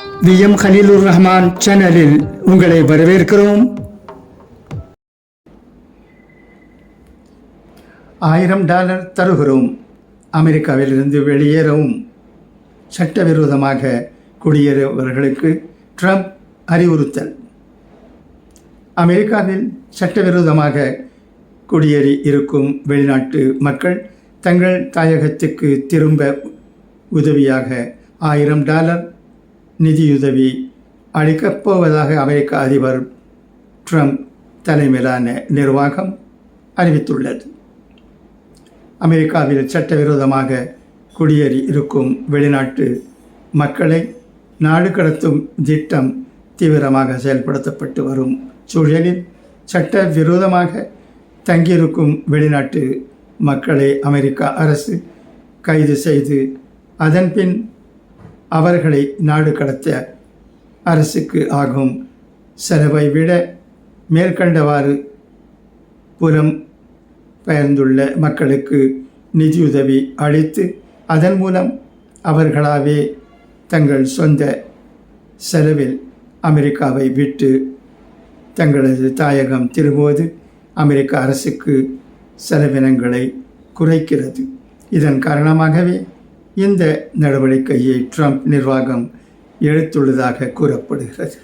V M Khaleelur Rahman சேனலில் உங்களை வரவேற்கிறோம். ஆயிரம் டாலர் தருகிறோம். அமெரிக்காவிலிருந்து வெளியேறவும். சட்டவிரோதமாக குடியேறியவர்களுக்கு ட்ரம்ப் அறிவுறுத்தல். அமெரிக்காவில் சட்டவிரோதமாக குடியேறி இருக்கும் வெளிநாட்டு மக்கள் தங்கள் தாயகத்துக்கு திரும்ப உதவியாக ஆயிரம் டாலர் நிதியுதவி அளிக்கப் போவதாக அமெரிக்க அதிபர் ட்ரம்ப் தலைமையிலான நிர்வாகம் அறிவித்துள்ளது. அமெரிக்காவில் சட்டவிரோதமாக குடியேறி இருக்கும் வெளிநாட்டு மக்களை நாடு கடத்தும் திட்டம் தீவிரமாக செயல்படுத்தப்பட்டு வரும் சூழலில் சட்ட விரோதமாக தங்கியிருக்கும் வெளிநாட்டு மக்களை அமெரிக்கா அரசு கைது செய்து அதன்பின் அவர்களை நாடு கடத்த அரசுக்கு ஆகும். செலவை விட மேற்கண்டவாறு புலம் பெயர்ந்துள்ள மக்களுக்கு நிதியுதவி அளித்து அதன் மூலம் அவர்களாவே தங்கள் சொந்த செலவில் அமெரிக்காவை விட்டு தங்களது தாயகம் திரும்புவது அமெரிக்க அரசுக்கு செலவினங்களை குறைக்கிறது. இதன் காரணமாகவே இந்த நடவடிக்கையை ட்ரம்ப் நிர்வாகம் எடுத்துள்ளதாக கூறப்படுகிறது.